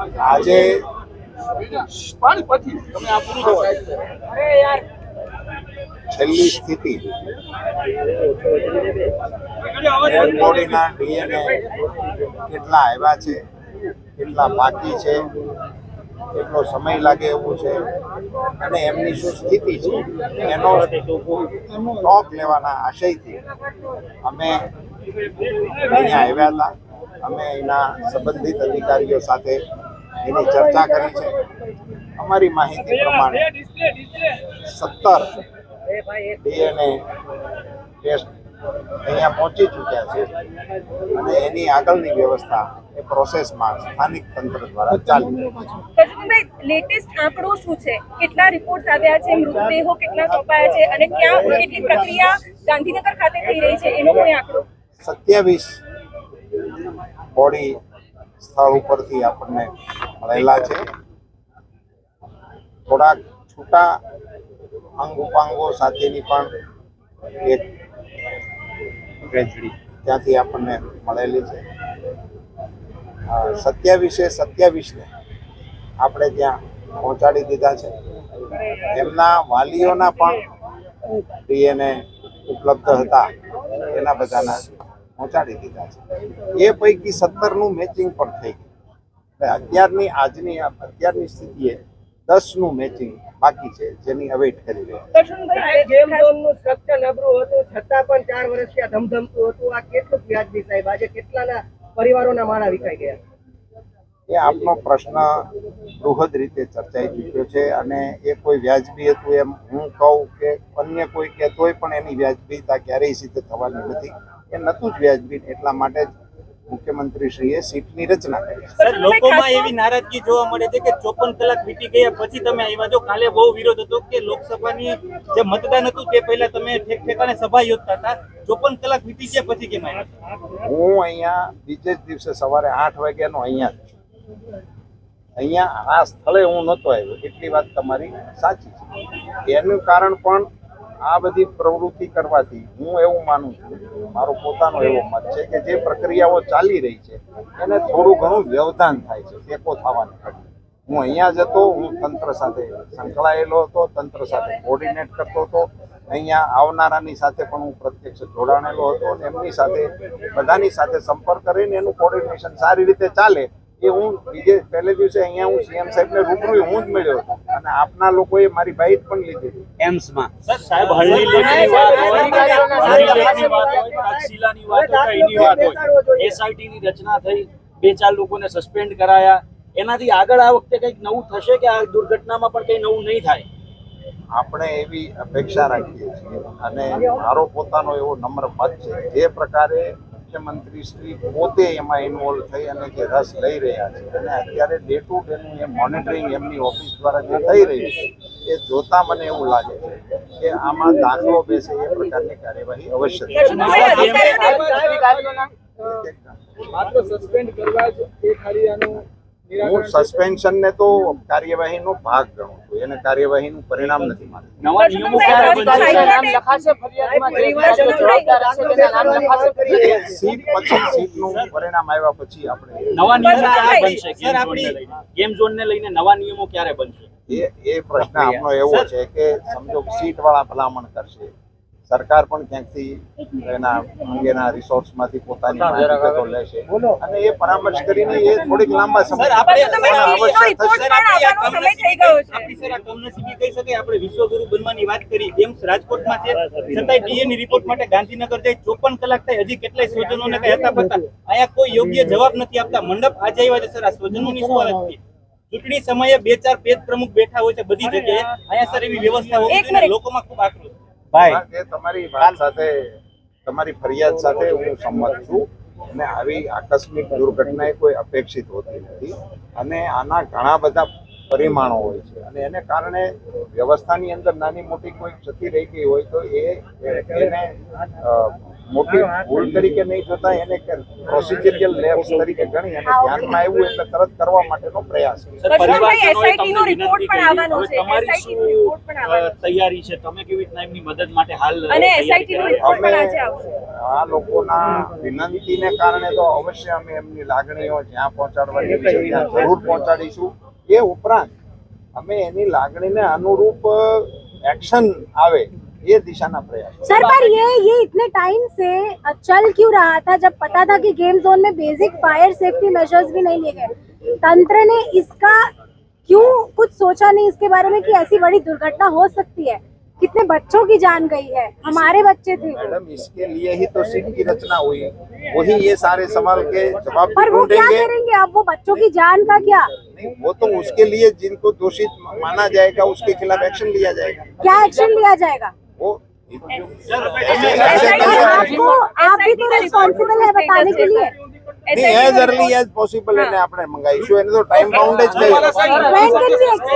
આજે તમે આ પૂરું છેલ્લી સ્થિતિ. બોડીના ડીએનએ કેટલા આવ્યા છે કેટલા બાકી છે કેટલો સમય લાગે એવું છે અને એમની શું સ્થિતિ છે એનો સ્ટોક લેવાના આશયથી અમે અહીંયા આવ્યા હતા. અમે એના સંબંધિત અધિકારીઓ સાથે એની ચર્ચા કરી છે. અમારી માહિતી પ્રમાણે સત્તર ડીએનએ ટેસ્ટ અહીંયા પહોંચી ચૂક્યા છે. અને એની આગળની વ્યવસ્થા એ પ્રોસેસમાં સ્થાનિક તંત્ર દ્વારા ચાલી છે. લેટેસ્ટ આંકડો શું છે? કેટલા રિપોર્ટ આવ્યા છે? મૃતદેહો કેટલા સોંપાયા છે? અને ક્યાં કેટલી પ્રક્રિયા ગાંધીનગર ખાતે થઈ રહી છે? એનો કોઈ આંકડો? સત્યાવીસ બોડી સ્થળ ઉપરથી આપણને મળેલા છે. થોડાક છૂટા અંગ ઉપાંગો સાથેની પણ એક ત્યાંથી આપણને મળેલી છે. સત્યાવીસે સત્યાવીસને આપણે ત્યાં પહોંચાડી દીધા છે. એમના વાલીઓના પણ ડીએનએ ઉપલબ્ધ હતા. એના બધાના પહોંચાડી દીધા છે. એ પૈકી સત્તરનું મેચિંગ પણ થઈ ગયું. અત્યારની આજની આ- અત્યારની સ્થિતિએ દસનું મેચિંગ બાકી છે જેની અવેઇટ કરી રહ્યા છે. દર્શનભાઈ ગેમ ઝોનનું સ્ટ્રક્ચર નબળું હતું છતાં પણ ચાર વર્ષથી આ ધમધમતું હતું. આ કેટલું વ્યાજબી સાહેબ? આજે કેટલાના પરિવારોના માળા વિકાઈ ગયા? એ આપનો પ્રશ્ન બૃહદ રીતે ચર્ચાઈ ચૂક્યો છે અને એ કોઈ વ્યાજબી હતું એમ હું કહું કે અન્ય કોઈ કહેતોય પણ એની વ્યાજબીતા ક્યારેય સિદ્ધ થવાની નથી. એ નતું જ વ્યાજબી એટલા માટે જ મુખ્યમંત્રીશ્રીએ સીટની રચના કરી. સર લોકોમાં એવી નારાજગી જોવા મળે છે કે ચોપન કલાક વીતી ગયા પછી તમે આવ્યા જો કાલે બહુ વિરોધ હતો કે લોકસભાની જે મતદાન હતું તે પહેલા તમે ઠેક ઠેકાણે સભા યોજતા હતા. ચોપન કલાક વીતી ગયા પછી કેમ આવ્યા? હું અહીંયા બીજે જ દિવસે સવારે આઠ વાગ્યાનો અહીંયા છું. અહીંયા આ સ્થળે હું નહોતો આવ્યો. એટલી વાત તમારી સાચી છે. એનું કારણ પણ આ બધી પ્રવૃત્તિ કરવાથી હું એવું માનું છું, મારો પોતાનો એવો મત છે કે જે પ્રક્રિયાઓ ચાલી રહી છે, એને થોડું ઘણું વ્યવધાન થાય છે, ટેકો થવાની કારણે હું અહીંયા જ હતો, હું તંત્ર સાથે સંકળાયેલો હતો, તંત્ર સાથે કોર્ડિનેટ કરતો હતો. અહીંયા આવનારાની સાથે પણ હું પ્રત્યક્ષ જોડાણેલો હતો અને એમની સાથે બધાની સાથે સંપર્ક કરીને એનું કોર્ડિનેશન સારી રીતે ચાલે એ હું બીજે પહેલે દિવસે અહીંયા હું સીએમ સાહેબને રૂબરૂ હું જ મળ્યો અને આપના લોકોએ મારી બાઇક પણ લીધી. એમ્સમાં. સર સાહેબ હળની લેખની વાત હોય હળની લેખની વાત હોય તક્ષશિલાની વાત હોય કે એની વાત હોય. એસઆઈટી ની રચના થઈ બે ચાર લોકોને સસ્પેન્ડ કરાયા. એનાથી આગળ આ વખતે કંઈક નવું થશે કે આ દુર્ઘટનામાં પણ કંઈ નવું નહીં થાય? આપણે એવી અપેક્ષા રાખીએ છીએ અને મારો પોતાનો એવો નમ્ર મત છે. જે પ્રકારે મુખ્યમંત્રી શ્રી પોતે એમાં ઇન્વોલ્વ થઈ અને જે રસ લઈ રહ્યા છે અને અત્યારે ડે ટુ ડેનું એ મોનિટરિંગ એમની ઓફિસ દ્વારા જે થઈ રહ્યું છે એ જોતા મને એવું લાગે છે કે આમાં દાખલો બેસે એ પ્રકારની કાર્યવાહી અવશ્ય થશે. માત્ર સસ્પેન્ડ કરવા જ એ ખાલી આનું હું સસ્પેન્શનને તો કાર્યવાહીનો ભાગ ગણું છું. એને કાર્યવાહીનું પરિણામ નથી માનતું નવા નિયમો ક્યારે બનશે? એ સીટ પછી સીટનું પરિણામ આવ્યા પછી આપણે નવા નિયમો ક્યારે બનશે? સર, ગેમ આપણી- ઝોનને લઈને. ગેમ ઝોનને લઈને નવા નિયમો ક્યારે બનશે? એ એ પ્રશ્ન આપનો એવો છે કે સમજો સીટ વાળા ભલામણ કરશે. સરકાર પણ ક્યાંકથી એના અંગેના રિસોર્સમાંથી પોતાની વિગતો લેશે. અને એ પરામર્શ કરીને એ થોડીક લાંબા સમય આપણે આવશ્યક થશે. વિશ્વગુરુ બનવાની વાત કરી જેમ રાજકોટમાં છે છતાંય ડીએનએ રિપોર્ટ માટે ગાંધીનગર જઈ ચોપન કલાક થાય હજી કેટલાય સ્વજનોને કઈ હતા પતા અહીંયા કોઈ યોગ્ય જવાબ નથી આપતા. મંડપ આજે આવ્યા છે સર આ સ્વજનોની શું હાલત છે? ચૂંટણી સમયે બે ચાર પેજ પ્રમુખ બેઠા હોય છે બધી જગ્યાએ. અહીંયા સર એવી વ્યવસ્થા હોય. લોકોમાં ખૂબ આક્રોશ એ તમારી વાત સાથે તમારી ફરિયાદ સાથે હું સંમત છું અને આવી આકસ્મિક દુર્ઘટના એ કોઈ અપેક્ષિત હોતી નથી. અને આના ઘણા બધા પરિમાણો હોય છે. અને એને કારણે વ્યવસ્થાની અંદર નાની મોટી કોઈ ક્ષતિ રહી ગઈ હોય તો એ એને મોટી ભૂલ તરીકે નહીં જોતા એને પ્રોસિજરિયલ લેબ્સ તરીકે ગણી અને ધ્યાનમાં આવ્યું એટલે તરત કરવા માટેનો પ્રયાસ. તૈયારી છે? તમે કેવી રીતના એમની મદદ માટે હાલ અમે આ લોકોના વિનંતીને કારણે તો અવશ્ય અમે એમની લાગણીઓ જ્યાં પહોંચાડવાની છે. ત્યાં જરૂર પહોંચાડીશું. એ ઉપરાંત અમે એની લાગણીને અનુરૂપ એક્શન આવે. ये दिशा ना प्रयास सर पर ये ये इतने टाइम से चल क्यों रहा था जब पता था कि गेम जोन में बेसिक फायर सेफ्टी मेजर्स भी नहीं लिए गए? तंत्र ने इसका क्यों कुछ सोचा नहीं इसके बारे में कि ऐसी बड़ी दुर्घटना हो सकती है? कितने बच्चों की जान गई है? हमारे बच्चे थे। मैडम इसके लिए ही तो सिंह की रचना हुई। वही ये सारे सवाल के जवाब पर वो क्या करेंगे? अब वो बच्चों की जान का क्या? नहीं वो तो उसके लिए जिनको दोषित माना जाएगा उसके खिलाफ एक्शन लिया जाएगा। क्या एक्शन लिया जाएगा? आपको आप भी तो रिस्पॉन्सिबल है बताने के लिए। नहीं एज अर्ली एज पॉसिबल है आपने मंगाई। इशू है तो टाइम बाउंड